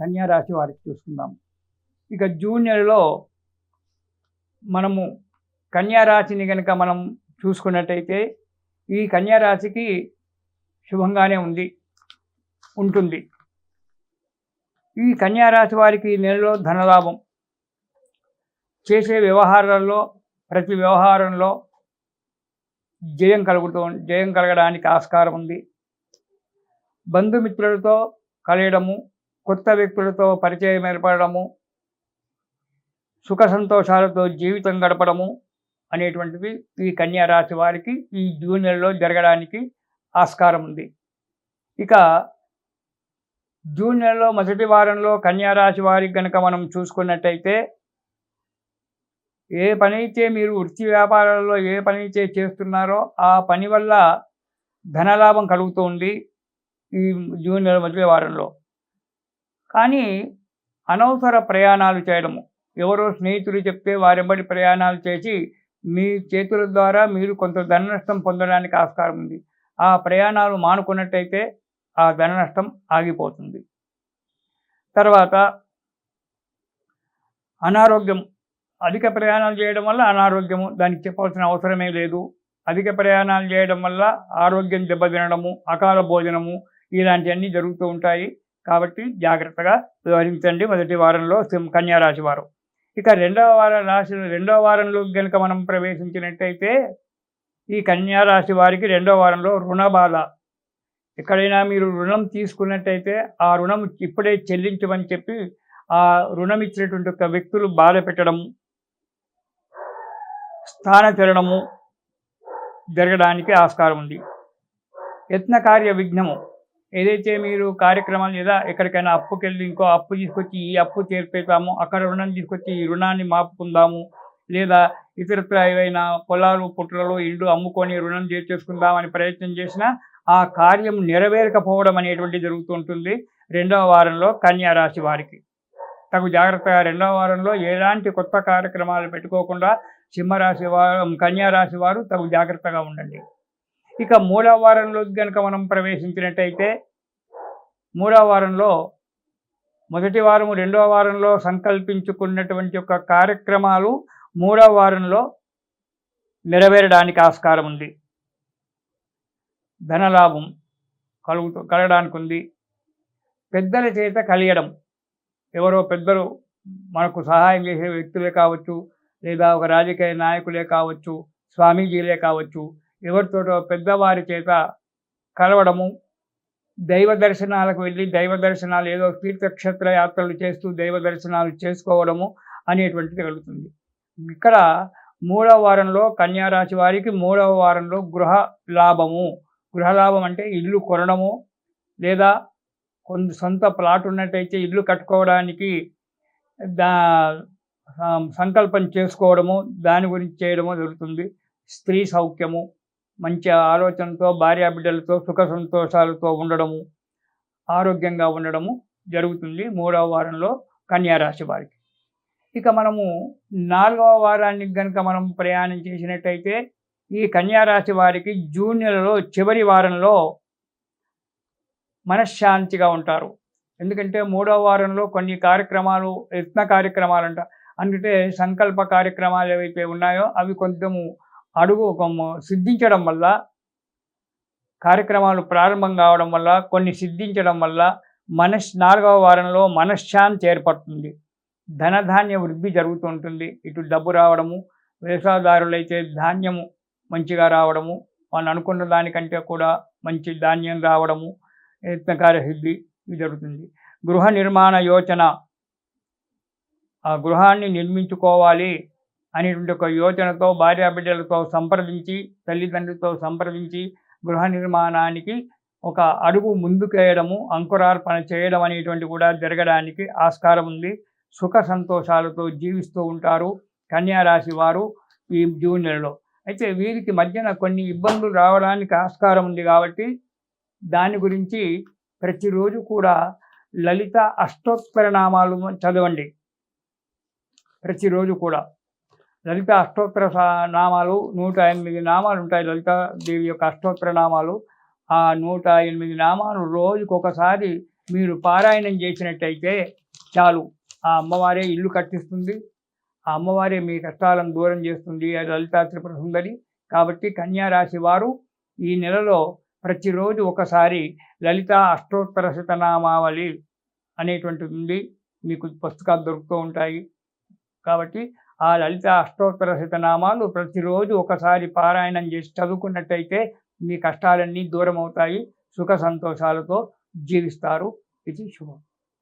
కన్యా రాశి వారికి చూసుకుందాం. ఇక జూన్ నెలలో మనము కన్యారాశిని కనుక మనం చూసుకున్నట్టయితే ఈ కన్యారాశికి శుభంగానే ఉంది ఉంటుంది. ఈ కన్యారాశి వారికి నెలలో ధనలాభం. చేసే వ్యవహారాల్లో ప్రతి వ్యవహారంలో జయం కలుగుతూ జయం కలగడానికి ఆస్కారం ఉంది. బంధుమిత్రులతో కలయడము కొత్త వ్యక్తులతో పరిచయం ఏర్పడము సుఖ సంతోషాలతో జీవితం గడపడము అనేటువంటిది ఈ కన్యా రాశి వారికి ఈ జూన్ నెలలో జరగడానికి ఆస్కారం ఉంది. ఇక జూన్ నెలలో మొదటి వారంలో కన్యా రాశి వారికి కనుక మనం చూసుకున్నట్టయితే ఏ పని అయితే మీరు వృత్తి వ్యాపారాల్లో ఏ పని అయితే చేస్తున్నారో ఆ పని వల్ల ధనలాభం కలుగుతుంది ఈ జూన్ నెల మొదటి వారంలో. కానీ అనవసర ప్రయాణాలు చేయడము. ఎవరో స్నేహితులు చెప్తే వారెంబడి ప్రయాణాలు చేసి మీ చేతుల ద్వారా మీరు కొంత ధన నష్టం పొందడానికి ఆస్కారం ఉంది. ఆ ప్రయాణాలు మానుకున్నట్టయితే ఆ ధన నష్టం ఆగిపోతుంది. తర్వాత అనారోగ్యం. అధిక ప్రయాణాలు చేయడం వల్ల అనారోగ్యము. దానికి చెప్పాల్సిన అవసరమే లేదు. అధిక ప్రయాణాలు చేయడం వల్ల ఆరోగ్యం దెబ్బతినడము అకాల భోజనము ఇలాంటివన్నీ జరుగుతూ ఉంటాయి. కాబట్టి జాగ్రత్తగా వివరించండి. మొదటి వారంలో కన్యా రాశి వారు. ఇక రెండవ వార రాశి రెండవ వారంలో కనుక మనం ప్రవేశించినట్టయితే ఈ కన్యా రాశి వారికి రెండవ వారంలో రుణబాధ ఎక్కడైనా మీరు రుణం తీసుకున్నట్టయితే ఆ రుణం ఇప్పుడే చెల్లించమని చెప్పి ఆ రుణం ఇచ్చినటువంటి ఒక వ్యక్తులు బాధ పెట్టడము స్థానచరణము జరగడానికి ఆస్కారం ఉంది. యత్న కార్య విఘ్నము. ఏదైతే మీరు కార్యక్రమాలు లేదా ఎక్కడికైనా అప్పుకెళ్ళి ఇంకో అప్పు తీసుకొచ్చి ఈ అప్పు చేర్పేతాము అక్కడ రుణం తీసుకొచ్చి ఈ రుణాన్ని మాపుకుందాము లేదా ఇతరత్ర ఏవైనా పొలాలు పుట్రలు ఇల్లు అమ్ముకొని రుణం చేర్చేసుకుందామని ప్రయత్నం చేసినా ఆ కార్యం నెరవేరకపోవడం అనేటువంటి జరుగుతుంటుంది రెండవ వారంలో కన్యా రాశి వారికి. తగు జాగ్రత్తగా రెండవ వారంలో ఎలాంటి కొత్త కార్యక్రమాలు పెట్టుకోకుండా సింహరాశి వారు కన్యా రాశి వారు తగు జాగ్రత్తగా ఉండండి. ఇక మూడవ వారంలో కనుక మనం ప్రవేశించినట్టయితే మూడవ వారంలో మొదటి వారము రెండవ వారంలో సంకల్పించుకున్నటువంటి యొక్క కార్యక్రమాలు మూడవ వారంలో నెరవేరడానికి ఆస్కారం ఉంది. ధనలాభం కలుగుతూ కలగడానికి ఉంది పెద్దల చేత కలియడం. ఎవరో పెద్దలు మనకు సహాయం చేసే వ్యక్తులే కావచ్చు లేదా ఒక రాజకీయ నాయకులే కావచ్చు స్వామీజీలే కావచ్చు ఎవరితోటో పెద్దవారి చేత కలవడము దైవ దర్శనాలకు వెళ్ళి దైవ దర్శనాలు ఏదో తీర్థక్షేత్ర యాత్రలు చేస్తూ దైవ దర్శనాలు చేసుకోవడము అనేటువంటిది కలుగుతుంది. ఇక్కడ మూడవ వారంలో కన్యారాశి వారికి మూడవ వారంలో గృహ లాభము. గృహలాభం అంటే ఇల్లు కొనడము లేదా కొంత సొంత ప్లాట్ ఉన్నట్టయితే ఇల్లు కట్టుకోవడానికి దా సంకల్పం చేసుకోవడము దాని గురించి చేయడము జరుగుతుంది. స్త్రీ సౌఖ్యము మంచి ఆలోచనతో భార్యా బిడ్డలతో సుఖ సంతోషాలతో ఉండడము ఆరోగ్యంగా ఉండడము జరుగుతుంది మూడవ వారంలో కన్యారాశి వారికి. ఇక మనము నాలుగవ వారానికి కనుక మనం ప్రయాణం చేసినట్టయితే ఈ కన్యారాశి వారికి జూన్ నెలలో చివరి వారంలో మనశ్శాంతిగా ఉంటారు. ఎందుకంటే మూడవ వారంలో కొన్ని కార్యక్రమాలు యత్న కార్యక్రమాలు అంట అందుకే సంకల్ప కార్యక్రమాలు ఏవైతే ఉన్నాయో అవి కొంచెము అడుగు ఒక సిద్ధించడం వల్ల కార్యక్రమాలు ప్రారంభం కావడం వల్ల కొన్ని సిద్ధించడం వల్ల మనస్ నాలుగవ వారంలో మనశ్శాంతి ఏర్పడుతుంది. ధనధాన్య వృద్ధి జరుగుతుంటుంది. ఇటు డబ్బు రావడము వ్యవసాయదారులైతే ధాన్యము మంచిగా రావడము వాళ్ళు అనుకున్న దానికంటే కూడా మంచి ధాన్యం రావడము యత్నకార్యసిద్ధి జరుగుతుంది. గృహ నిర్మాణ యోచన. ఆ గృహాన్ని నిర్మించుకోవాలి. అనేటువంటి ఒక యోచనతో భార్యాబిడ్డలతో సంప్రదించి తల్లిదండ్రులతో సంప్రదించి గృహ నిర్మాణానికి ఒక అడుగు ముందుకేయడము అంకురార్పణ చేయడం అనేటువంటి కూడా జరగడానికి ఆస్కారం ఉంది. సుఖ సంతోషాలతో జీవిస్తూ ఉంటారు కన్యారాశి వారు ఈ జూన్ నెలలో. అయితే వీరికి మధ్యన కొన్ని ఇబ్బందులు రావడానికి ఆస్కారం ఉంది కాబట్టి దాని గురించి ప్రతిరోజు కూడా లలిత అష్టోత్తర నామాలు చదవండి. ప్రతిరోజు కూడా. లలిత అష్టోత్తర నామాలు నూట ఎనిమిది నామాలు ఉంటాయి లలిత దేవి యొక్క అష్టోత్తర నామాలు. ఆ నూట ఎనిమిది నామాలు రోజుకొకసారి మీరు పారాయణం చేసినట్టయితే చాలు. ఆ అమ్మవారే ఇల్లు కట్టిస్తుంది. ఆ అమ్మవారే మీ కష్టాలను దూరం చేస్తుంది. అది లలితా త్రిపుర సుందరి. కాబట్టి కన్యారాశి వారు ఈ నెలలో ప్రతిరోజు ఒకసారి లలిత అష్టోత్తర శతనామావళి అనేటువంటిది ఉంది. మీకు పుస్తకాలు దొరుకుతూ ఉంటాయి. కాబట్టి ఆ లలిత అష్టోత్తర శతనామాలు ప్రతిరోజు ఒకసారి పారాయణం చేసి చదువుకున్నట్టయితే మీ కష్టాలన్నీ దూరం అవుతాయి సుఖ సంతోషాలతో జీవిస్తారు. ఇది శుభం.